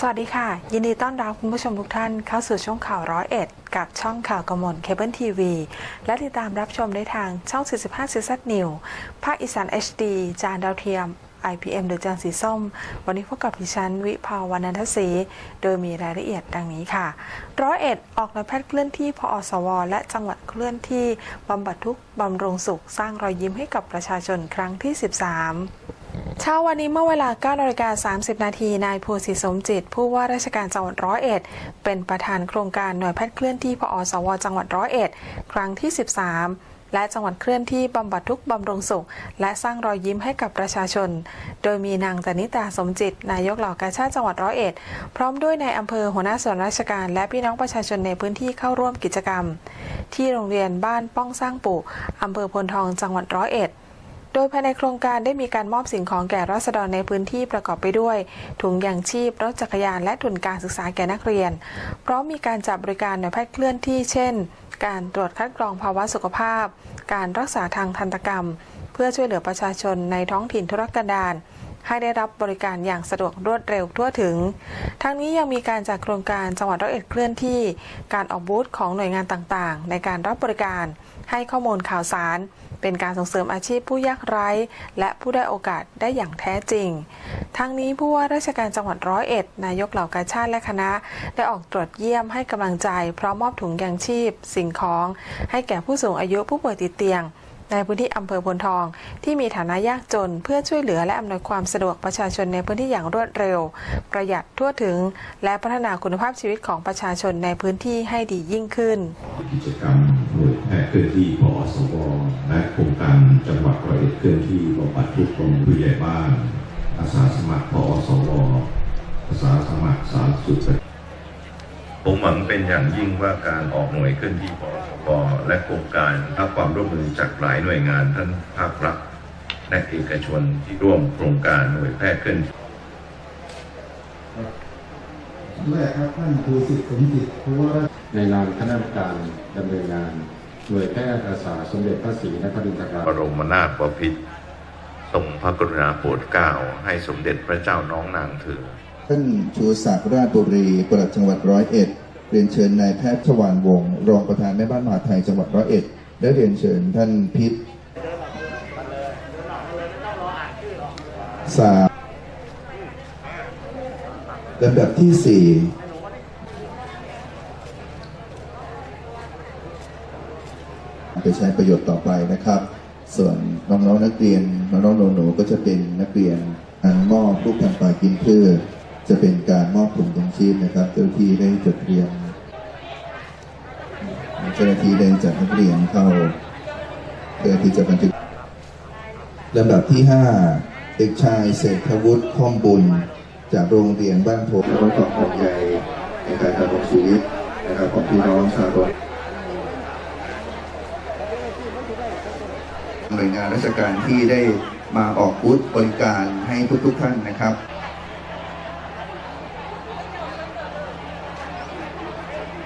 สวัสดีค่ะ ยินดีต้อนรับคุณผู้ชมทุกท่านเข้าสู่ช่วงข่าวร้อยเอ็ดกับช่องข่าวกมลเคเบิลทีวีและติดตามรับชมได้ทางช่อง 45 c z New ภาคอีสาน HD จานดาวเทียม IPM หรือจานสีส้ม วันนี้พบกับดิฉันวิภาวรรณทศีโดยมีรายละเอียดดังนี้ค่ะร้อยเอ็ดออกนายแพทย์เคลื่อนที่พอสว และจังหวัดเคลื่อนที่บำบัดทุกข์บำรุงสุข สร้างรอยยิ้มให้กับประชาชนครั้งที่ 13 เช้าวันนี้เมื่อเวลา9นาฬิกา30 นาที นายภูสิสมจิต ผู้ว่าราชการจังหวัดร้อยเอ็ด เป็นประธานโครงการหน่วยแพทย์เคลื่อนที่พอสว จังหวัดร้อยเอ็ด ครั้งที่ 13และจังหวัดเคลื่อนที่บำบัดทุกบำรุงสุข และสร้างรอยยิ้มให้กับประชาชน โดยมีนางตนิตาสมจิต นายกเหล่ากาชาติจังหวัดร้อยเอ็ด พร้อมด้วยนายอำเภอหัวหน้าส่วนราชการ และพี่น้องประชาชนในพื้นที่เข้าร่วมกิจกรรม ที่โรงเรียนบ้านป้องสร้างปู่อำเภอพลทองจังหวัดร้อยเอ็ด โดยภายในโครงการได้มีการมอบสิ่งของแก่ราษฎรในพื้นที่ประกอบไปด้วย ถุงยางชีพ รถจักรยานและทุนการศึกษาแก่นักเรียน พร้อมมีการจับบริการหน่วยแพทย์เคลื่อนที่ เช่น การตรวจคัดกรองภาวะสุขภาพ การรักษาทางทันตกรรม เพื่อช่วยเหลือประชาชนในท้องถิ่นทุรกันดารให้ได้รับบริการอย่างสะดวกรวดเร็วทั่วถึง ทั้งนี้ยังมีการจัดโครงการจังหวัดร้อยเอ็ดเคลื่อนที่ การออกบูธของหน่วยงานต่างๆ ในการรับบริการ ให้ข้อมูลข่าวสาร เป็นการส่งเสริมอาชีพผู้ยากไร้ และผู้ได้โอกาสได้อย่างแท้จริง ทั้งนี้ผู้ว่าราชการจังหวัดร้อยเอ็ด นายกเหล่ากาชาติและคณะ ได้ออกตรวจเยี่ยมให้กำลังใจพร้อมมอบถุงยางชีพ สิ่งของ ให้แก่ผู้สูงอายุผู้ป่วยติดเตียงในพื้นที่อำเภอพลทอง ที่มีฐานะยากจนเพื่อช่วยเหลือและอำนวยความสะดวกประชาชนในพื้นที่อย่างรวดเร็ว ประหยัดทั่วถึง และพัฒนาคุณภาพชีวิตของประชาชนในพื้นที่ให้ดียิ่งขึ้นกิจกรรมหน่วย ลื่อนที่พอสวและโครงการจังหวัดร้อยเอ็ดเคลื่อนที่บำบัดทุกข์ของผู้ใหญ่บ้าน อาสาสมัครพอสวอาสาสมัครสาธารณสุขผมหวังเป็นอย่างยิ่งว่าการออกหน่วยเคลื่อนที่ปสปและโครงการรับความร่วมมือจากหลายหน่วยงานทั้งภาครัฐและเอกชนที่ร่วมโครงการหน่วยแพทย์เคลื่อนที่ด้วยครับท่านครูสิทธิ์สมจิตผู้ว่าราในนามคณะกรรมการดำเนินงาน หน่วยแพทย์อาสาสมเด็จพระศรีนครินทราบรมนาถบพิตรทรงพระกรุณาโปรดเกล้าให้สมเด็จพระเจ้าน้องนางเธอท่านชูศักดิ์ราชบุรีปลัดจังหวัดร้อยเอ็ดเรียนเชิญนายแพทย์ชวานวงศ์รองประธานแม่บ้านมหาดไทยจังหวัดร้อยเอ็ดและเรียนเชิญท่านพิษสามลำดับที่สี่ ไปใช้ประโยชน์ต่อไปนะครับ ส่วนน้องๆนักเรียนน้องๆหนูๆก็จะเป็นนักเรียนอันมอบลูกพันธุ์ปลากินเพื่อจะเป็นการมอบถุงยังชีพนะครับเจ้าที่ได้จดเรียนเจ้าหน้าที่ได้จัดนักเรียนเข้าเพื่อที่จะบันทึกลำดับที่ห้าเด็กชายเศรษฐวุฒิข้อมบุญ จากโรงเรียนบ้านโพและก็ความห่วงใยในการดำรงชีวิตนะครับของพี่น้องชาวโรง น่วยงานราชการที่ได้มาออกบูธบริการให้ทุกๆท่านนะครับ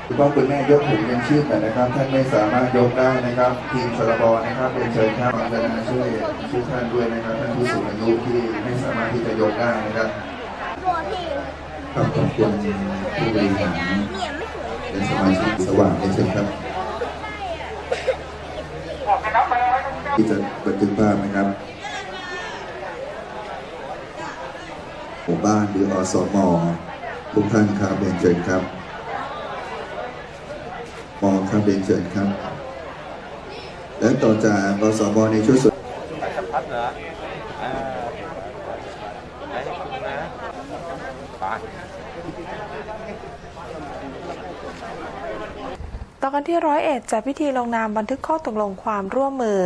คุณพ่อคุณแม่ยกถุงยังชีพหน่อยนะครับ ท่านไม่สามารถยกได้นะครับ ทีมสรบนะครับเรียนเชิญครับกรุณาช่วยช่วยท่านด้วยนะครับท่านผู้สูงอายุที่ไม่สามารถที่จะยกได้นะครับขอบคุณผู้บริหารและสมาชิกสว่างเรียนเชิญครับ ที่จะบันทึกภาพนะครับหมู่บ้านหรืออสมทุกท่านครับเรียนเชิญครับมอครับเรียนเชิญครับ และต่อจากอสมในชุดสุดพัดเหรอไหนให้คุณนะไป ต่อ กันที่ร้อยเอ็ดจัดพิธีลงนามบันทึกข้อตกลงความร่วมมือ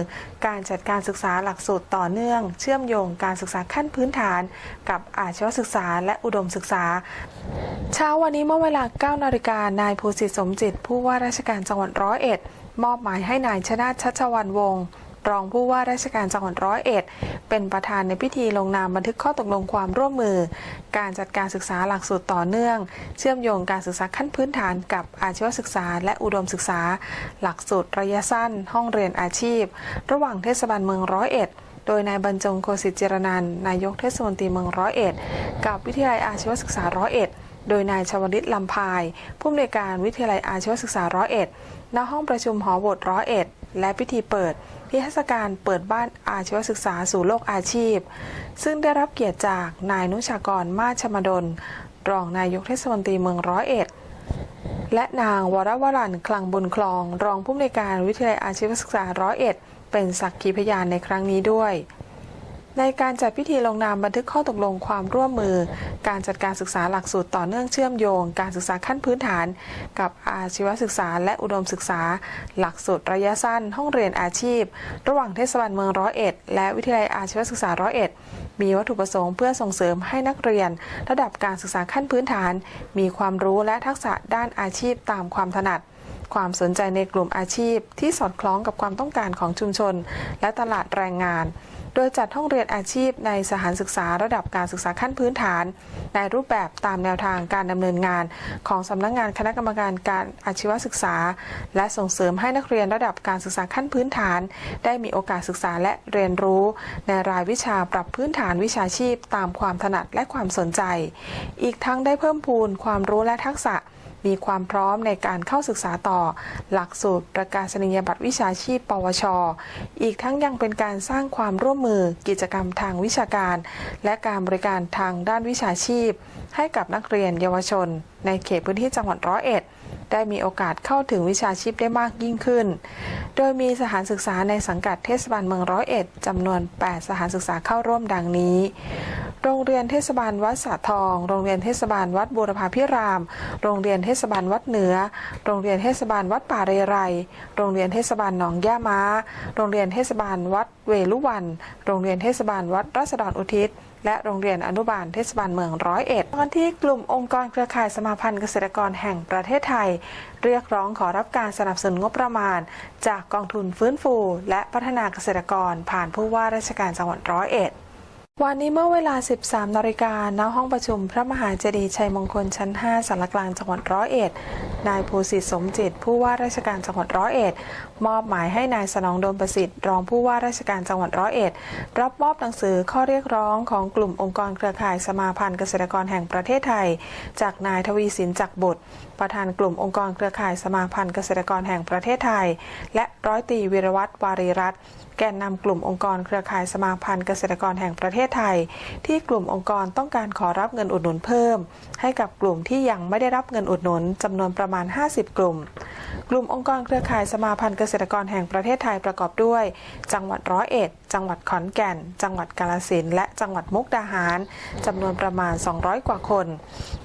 การจัดการศึกษาหลักสูตรต่อเนื่อง เชื่อมโยงการศึกษาขั้นพื้นฐาน กับอาชีวศึกษาและอุดมศึกษา เช้าวันนี้เมื่อเวลา 9 นาฬิกานายภูสิทธิสมจิต ผู้ว่าราชการจังหวัดร้อยเอ็ดมอบหมายให้นายชนะชัชวันวงศ์ รองผู้ว่าราชการจังหวัดร้อยเอ็ด เป็นประธานในพิธีลงนามบันทึกข้อตกลงความร่วมมือ การจัดการศึกษาหลักสูตรต่อเนื่อง เชื่อมโยงการศึกษาขั้นพื้นฐานกับอาชีวศึกษา และอุดมศึกษา หลักสูตรระยะสั้น ห้องเรียนอาชีพ ระหว่างเทศบาลเมืองร้อยเอ็ดโดยนายบรรจงโคสิตเจรนันนายกเทศมนตรีเมืองร้อยเอ็ด กับวิทยาลัยอาชีวศึกษาร้อยเอ็ด โดยนายชวลิตลำพาย ผู้อำนวยการวิทยาลัยอาชีวศึกษาร้อยเอ็ดณห้องประชุมหอบทร้อยเอ็ดและพิธีเปิดนิทรรศการเปิดบ้านอาชีวศึกษาสู่โลกอาชีพ ซึ่งได้รับเกียรติจากนายนุชากรมาชมดล รองนายกเทศมนตรีเมืองร้อยเอ็ดและนางวรวรันคลังบุญคลอง รองผู้อำนวยการวิทยาลัยอาชีวศึกษาร้อยเอ็ดเป็นสักขีพยานในครั้งนี้ด้วย ในการจัดพิธีลงนามบันทึกข้อตกลงความร่วมมือ การจัดการศึกษาหลักสูตรต่อเนื่องเชื่อมโยง การศึกษาขั้นพื้นฐาน กับอาชีวศึกษาและอุดมศึกษา หลักสูตรระยะสั้น ห้องเรียนอาชีพ ระหว่างเทศบาลเมืองร้อยเอ็ดและวิทยาลัยอาชีวศึกษาร้อยเอ็ดมีวัตถุประสงค์เพื่อส่งเสริมให้นักเรียน ระดับการศึกษาขั้นพื้นฐาน มีความรู้และทักษะด้านอาชีพตามความถนัด ความสนใจในกลุ่มอาชีพ ที่สอดคล้องกับความต้องการของชุมชน และตลาดแรงงาน โดยจัดห้องเรียนอาชีพในสถานศึกษาระดับการศึกษาขั้นพื้นฐาน ในรูปแบบตามแนวทางการดำเนินงาน ของสำนักงานคณะกรรมการการอาชีวศึกษา และส่งเสริมให้นักเรียนระดับการศึกษาขั้นพื้นฐาน ได้มีโอกาสศึกษาและเรียนรู้ ในรายวิชาปรับพื้นฐานวิชาชีพ ตามความถนัดและความสนใจ อีกทั้งได้เพิ่มพูนความรู้และทักษะ มีความพร้อมในการเข้าศึกษาต่อ หลักสูตรประกาศนียบัตรวิชาชีพ ปวช อีกทั้งยังเป็นการสร้างความร่วมมือกิจกรรมทางวิชาการ และการบริการทางด้านวิชาชีพ ให้กับนักเรียนเยาวชน ในเขตพื้นที่จังหวัดร้อยเอ็ดได้มีโอกาสเข้าถึงวิชาชีพได้มากยิ่งขึ้น โดยมีสถานศึกษาในสังกัดเทศบาลเมืองร้อยเอ็ดจำนวน 8 สถานศึกษาเข้าร่วมดังนี้ โรงเรียนเทศบาลวัดสะทอง โรงเรียนเทศบาลวัดบูรพาพิราม โรงเรียนเทศบาลวัดเหนือ โรงเรียนเทศบาลวัดป่าเรไร โรงเรียนเทศบาลหนองย่าม้า โรงเรียนเทศบาลวัดเวลุวัน โรงเรียนเทศบาลวัดราษฎรอุทิศและโรงเรียนอนุบาลเทศบาลเมืองร้อยเอ็ดตอนที่กลุ่มองค์กรเครือข่ายสมาพันธ์เกษตรกรแห่งประเทศไทย เรียกร้องขอรับการสนับสนุนงบประมาณ จากกองทุนฟื้นฟู และพัฒนาเกษตรกรผ่านผู้ว่าราชการจังหวัดร้อยเอ็ด วันนี้เมื่อเวลา 13 นาฬิกาณ ห้องประชุมพระมหาเจดีย์ชัยมงคลชั้น 5สารกลางจังหวัดร้อยเอ็ด นายภูสิทธิ์สมจิต ผู้ว่าราชการจังหวัดร้อยเอ็ด มอบหมายให้นายสนองโดมประสิทธิ์รองผู้ว่าราชการจังหวัดร้อยเอ็ด รับมอบหนังสือข้อเรียกร้องของกลุ่มองค์กรเครือข่ายสมาพันธ์เกษตรกรแห่งประเทศไทย จากนายทวีสินจักบุตร ประธานกลุ่มองค์กรเครือข่ายสมาพันธ์เกษตรกรแห่งประเทศไทย และร้อยตีวีรวัตรวารีรัตน์แกนนำกลุ่มองค์กรเครือข่ายสมาพันธ์เกษตรกรแห่งประเทศไทย ที่กลุ่มองค์กรต้องการขอรับเงินอุดหนุนเพิ่ม ให้กับกลุ่มที่ยังไม่ได้รับเงินอุดหนุนจำนวนประมาณ 50 กลุ่ม กลุ่มองค์กรเครือข่ายสมาพันธ์เกษตรกรแห่งประเทศไทยประกอบด้วย จังหวัดร้อยเอ็ด จังหวัดขอนแก่น จังหวัดกาฬสินและจังหวัดมุกดาหารจำนวนประมาณ 200 กว่าคน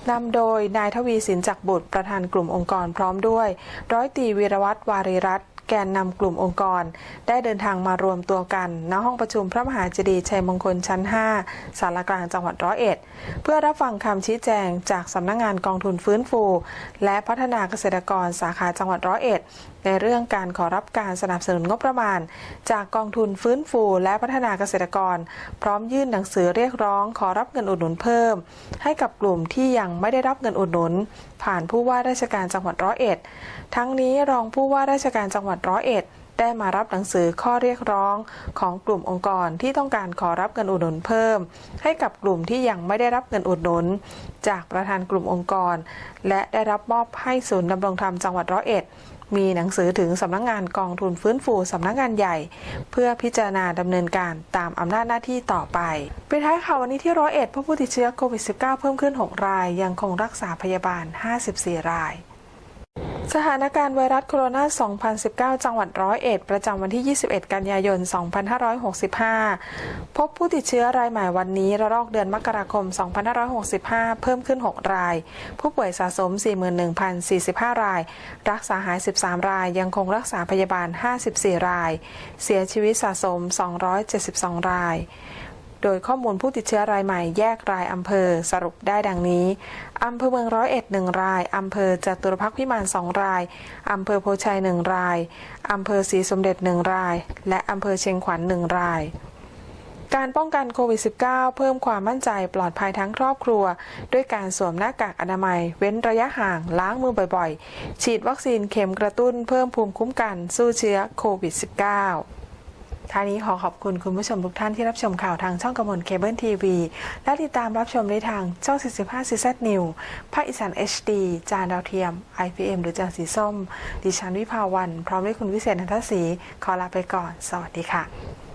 นำโดยนายทวีสินจักรบุตรประธานกลุ่มองค์กรพร้อมด้วย ร้อยตีวีรวัตรวารีรัตน์ แกนนำกลุ่มองค์กร ได้เดินทางมารวมตัวกัน ณห้องประชุมพระมหาเจดีย์ชัยมงคลชั้น 5 สารกลางจังหวัดร้อยเอ็ด เพื่อรับฟังคำชี้แจงจากสำนักงงานกองทุนฟื้นฟู และพัฒนาเกษตรกรสาขาจังหวัดร้อยเอ็ดในเรื่องการขอรับการสนับสนุนงบประมาณ จากกองทุนฟื้นฟูและพัฒนาเกษตรกร พร้อมยื่นหนังสือเรียกร้องขอรับเงินอุดหนุนเพิ่ม ให้กับกลุ่มที่ยังไม่ได้รับเงินอุดหนุน ผ่านผู้ว่าราชการจังหวัดร้อยเอ็ด ทั้งนี้รองผู้ว่าราชการจังหวัดร้อยเอ็ดได้มารับหนังสือข้อเรียกร้องของกลุ่มองค์กรที่ต้องการขอรับเงินอุดหนุนเพิ่ม ให้กับกลุ่มที่ยังไม่ได้รับเงินอุดหนุน จากประธานกลุ่มองค์กร และได้รับมอบให้ศูนย์ดำรงธรรมจังหวัดร้อยเอ็ด มีหนังสือถึงสำนักงงานกองทุนฟื้นฟูสำนักงานใหญ่ เพื่อพิจารณาดำเนินการตามอำนาจหน้าที่ต่อไปปิดท้ายข่าววันนี้ที่ร้อยเอ็ดผู้ติดเชื้อโควิด -19 เพิ่มขึ้น 6 ราย ยังคงรักษาพยาบาล 54 ราย สถานการณ์ไวรัสโคโรนา 2019 จังหวัดร้อยเอ็ด ประจำวันที่ 21 กันยายน 2565 พบผู้ติดเชื้อรายใหม่วันนี้ ระลอกเดือนมกราคม 2565 เพิ่มขึ้น 6 ราย ผู้ป่วยสะสม 41,045 ราย รักษาหาย 13 ราย ยังคงรักษาพยาบาล 54 ราย เสียชีวิตสะสม 272 ราย โดยข้อมูลผู้ติดเชื้อรายใหม่แยกรายอำเภอสรุปได้ดังนี้ อำเภอเมืองร้อยเอ็ดหนึ่งราย อำเภอจตุรพักษ์พิมานสองราย อำเภอโพชัยหนึ่งราย อำเภอศรีสมเด็จหนึ่งราย และอำเภอเชียงขวัญหนึ่งรายการป้องกันโควิด -19 เพิ่มความมั่นใจปลอดภัยทั้งครอบครัว ด้วยการสวมหน้ากากอนามัย เว้นระยะห่างล้างมือบ่อยๆ ฉีดวัคซีนเข็มกระตุ้นเพิ่มภูมิคุ้มกันสู้เชื้อโควิด -19 ท่านี้ขอขอบคุณคุณผู้ชมทุกท่านที่รับชมข่าวทางช่องกระมวลเคเบิลทีวี และติดตามรับชมได้ทางช่อง 45 CZ New ภาคอีสาน HD จานดาวเทียม IPM หรือจานสีส้ม ดิฉันวิภาวัน พร้อมด้วยคุณวิเศษนันทศรีขอลาไปก่อน สวัสดีค่ะ